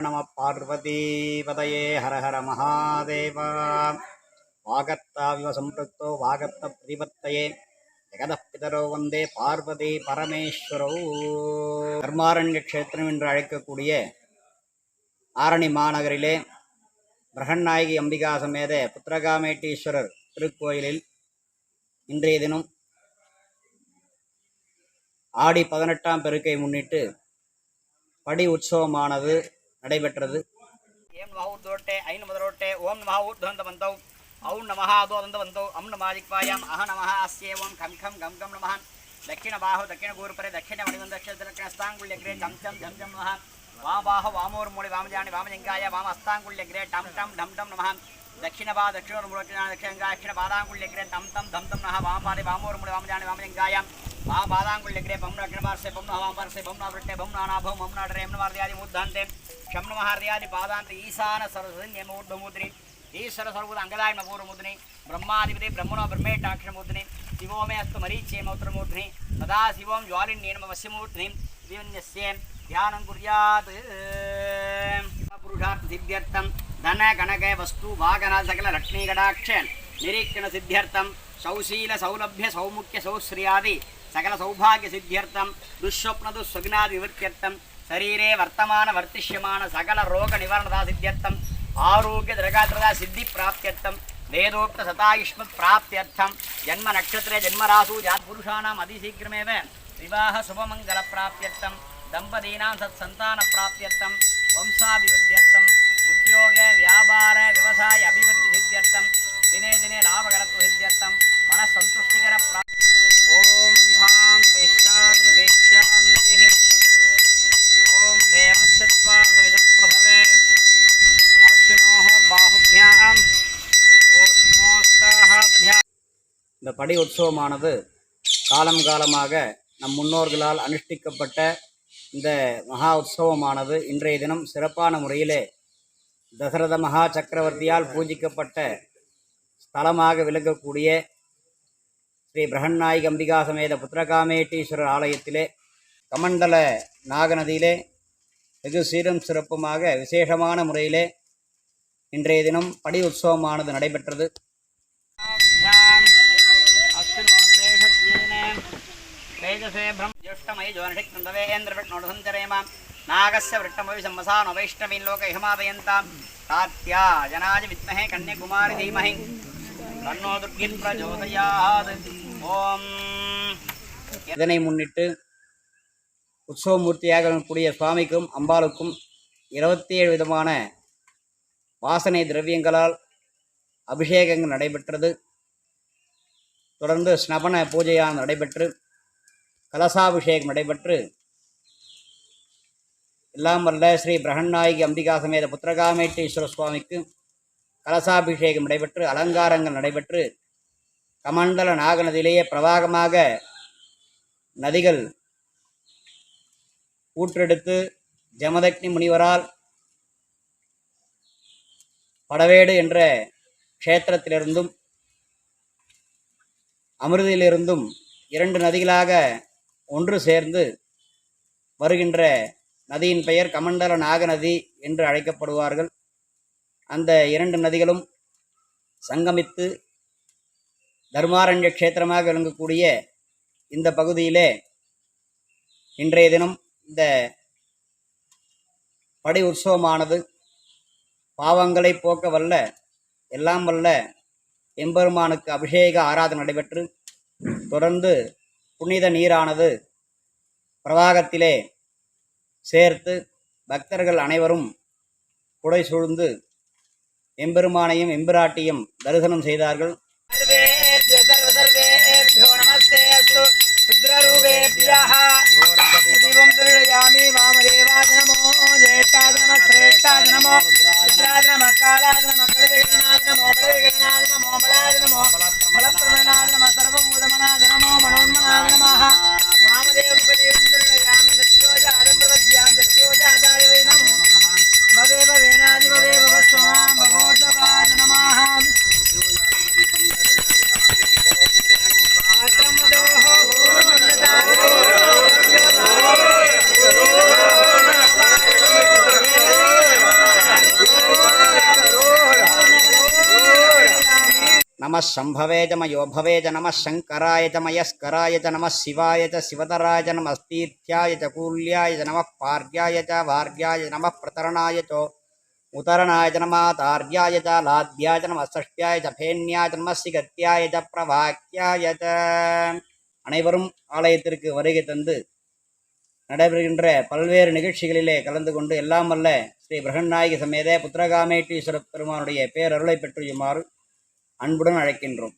நம பார்வதீபதயே ஹரஹர மகாதேவா. வாகத்தாவிவ சம்பிருக்தோ வாகத்த பிரதிபத்தயே ஜெகதப்பிதரோ வந்தே பார்வதி பரமேஸ்வரோ. தர்மாரண்ய க்ஷேத்திரம் என்று அழைக்கக்கூடிய ஆரணி மாநகரிலே பிரகன்நாயகி அம்பிகா சமேத புத்திரகாமேட்டீஸ்வரர் திருக்கோயிலில் இன்றைய தினம் ஆடி பதினெட்டாம் பெருக்கை முன்னிட்டு படி உற்சவமானது நடைபெற்றது ஏம் நம ஊர்தோட்டே ஐன் முதலோட்டே ஓம் நம ஊர்துவந்தவந்தௌ ஔம் நமஹ அதோதந்தவந்தௌ அம் நமாதிக்வாயாம் அஹ நமஹ அஸ்யேவம் கம் கம் கம் கம் நமஹ దక్షిణ బాహు దక్షిణ గూరుపరే దక్షిణ మణివంద దక్షిణ అస్తాంగుళ్యగ్రే చం చం ఝం ఝం నమః వామబాహు వామోర్మూలి వామజాని వామజంగాయ వామ అస్తాంగుళ్యగ్రే టం టం ఢం ఢం నమః దక్షిణ బా దక్షిణోర్మూలక్షణ దక్షిణంగా దక్షిణ పాదాంగుళ్యగ్రే టం టం ధం ధం నమః వామపాది వామోర్మూలి వామజాని వామజంగాయ వామ పాదాంగుళ్యగ్రే బం దక్షిణ పార్శ్వే బం నమః వామ పార్శ్వే బం నవృట్టే బం నానాభం బం నాడరే ఎం నమార్యాది ముద్దాంతే శం నమహార్యాది పాదాంత ఈశాన సరస్వతి నేమూర్ధమూర్తిని ఈశ్వర సర్వద అంగదాయ పూర్వముద్రిని బ్రహ్మాధిపతి బ్రహ్మణో బ్రహ్మేటాక్షరముద్రిని శివోమే అస్తు మరీచే మౌత్రమూర్ధిని సదా శివం జ్వాలిన్యేన వశ్యమూర్ధిని దీవన్యస్య ధ్యానం కుర్యాత్ పురుషార్థ సిద్ధ్యర్థం ಧನ ಗಣಕ ವಸ್ತು ವಾಗನ ಸಕಲ ಲಕ್ಷ್ಮೀಗಡಾಕ್ಷೇನ್ ನಿರೀಕ್ಷಣ ಸಿದ್ಧ್ಯರ್ಥಂ ಸೌಶೀಲ ಸೌಲಭ್ಯ ಸೌಮುಖ್ಯ ಸೌಶ್ರಿಯಾದಿ ಸಕಲ ಸೌಭಾಗ್ಯ ಸಿದ್ಧ್ಯರ್ಥಂ ದುಃಸ್ವಪ್ನ ದುಸ್ವಗ್ನಾದಿ ನಿವೃತ್ತಿಯರ್ಥಂ ಶರೀರೆ ವರ್ತಮಾನ ವರ್ತಿಷ್ಯಮಾನ ಸಕಲ ರೋಗ ನಿವಾರಣದ ಸಿದ್ಧ್ಯರ್ಥಂ ಆರೋಗ್ಯ ದೃಗಾತ್ರದ ಸಿದ್ಧಿ ಪ್ರಾಪ್ತ್ಯರ್ಥಂ ವೇದೋಕ್ತ ಸತಾಯುಷ್ಮತ್ ಪ್ರಾಪ್ತ್ಯರ್ಥಂ ಜನ್ಮ ನಕ್ಷತ್ರೆ ಜನ್ಮರಾಸು ಜಾತ್ಪುರುಷಾಣಾಂ ಅತಿಶೀಘ್ರಮೇವ ವಿವಾಹ ಶುಭಮಂಗಲ ಪ್ರಾಪ್ತ್ಯರ್ಥಂ ದಂಪತೀನಾಂ ಸತ್ಸಂತಾನ ಪ್ರಾಪ್ತ್ಯರ್ಥಂ ವಂಶಾಭಿವೃದ್ಧಿ இந்த படி உற்சவமானது காலம் காலமாக நம் முன்னோர்களால் அனுஷ்டிக்கப்பட்ட இந்த மகா உற்சவமானது இன்றைய தினம் சிறப்பான முறையிலே தசரத மகா சக்கரவர்த்தியால் பூஜிக்கப்பட்ட ஸ்தலமாக விளங்கக்கூடிய ஸ்ரீ பிரகன்நாயக அம்பிகா சமேத புத்திரகாமேட்டீஸ்வரர் ஆலயத்திலே கமண்டல நாகநதியிலே வெகு சீரும் சிறப்புமாக விசேஷமான முறையிலே இன்றைய தினம் படி உற்சவமானது நடைபெற்றது. நாகஸ்ய விருட்டமவி சம்மசானோ வைஷ்ணவீன் லோக இஹமாதயந்தாம் காத்யா ஜனாஜ வித்மஹே கன்னியகுமாரி தீமஹி தன்னோ துர்கின் பிரஜோதயாத் ஓம் இதனை முன்னிட்டு உற்சவமூர்த்தியாக இருக்கக்கூடிய சுவாமிக்கும் அம்பாளுக்கும் இருபத்தி ஏழு விதமான வாசனை திரவியங்களால் அபிஷேகங்கள் நடைபெற்றது. தொடர்ந்து ஸ்னபன பூஜையால் நடைபெற்று கலசாபிஷேகம் நடைபெற்று எல்லாம் வல்ல ஸ்ரீ பிரகன்நாயகி அம்பிகா சமேத புத்திரகாமேட்டீஸ்வர சுவாமிக்கு கலசாபிஷேகம் நடைபெற்று அலங்காரங்கள் நடைபெற்று கமண்டல நாகநதியிலேயே பிரவாகமாக நதிகள் ஊற்றெடுத்து ஜமதக்னி முனிவரால் படவேடு என்ற க்ஷேத்திரத்திலிருந்தும் அமிர்தியிலிருந்தும் இரண்டு நதிகளாக ஒன்று சேர்ந்து வருகின்ற நதியின் பெயர் கமண்டல நாகநதி என்று அழைக்கப்படுவார்கள். அந்த இரண்டு நதிகளும் சங்கமித்து தர்மாரண்ய க்ஷேத்திரமாக விளங்கக்கூடிய இந்த பகுதியிலே இன்றைய தினம் இந்த படி உற்சவமானது பாவங்களை போக்க வல்ல எல்லாம் வல்ல எம்பெருமானுக்கு அபிஷேக ஆராதனை நடைபெற்று தொடர்ந்து புனித நீரானது பிரவாகத்திலே சேர்த்து பக்தர்கள் அனைவரும் புடை சூழ்ந்து எம்பெருமானையும் எம்பிராட்டியும் தரிசனம் செய்தார்கள். நம சம்பவே ச நம சங்கராய ச மயஸ்கராய ச நம சிவாய ச நம ஸ்தீர்த்தியாய ச நம பார்யாய வார்யாய நம பிரதரணாயதோ உதரணாய ச நம தார்யாய ச லாத்யாய ச நம சஷ்டியாய ச பேன்யாய ச பிரவாக்கியாய ச அனைவரும் ஆலயத்திற்கு வருகை தந்து நடைபெறுகின்ற பல்வேறு நிகழ்ச்சிகளிலே கலந்து கொண்டு எல்லாம் வல்ல ஸ்ரீ பிரகன்நாயகி சமேத புத்திரகாமேட்டீஸ்வர பெருமானுடைய பேரருளை பெற்றுயுமாறு அன்புடன் அழைக்கின்றோம்.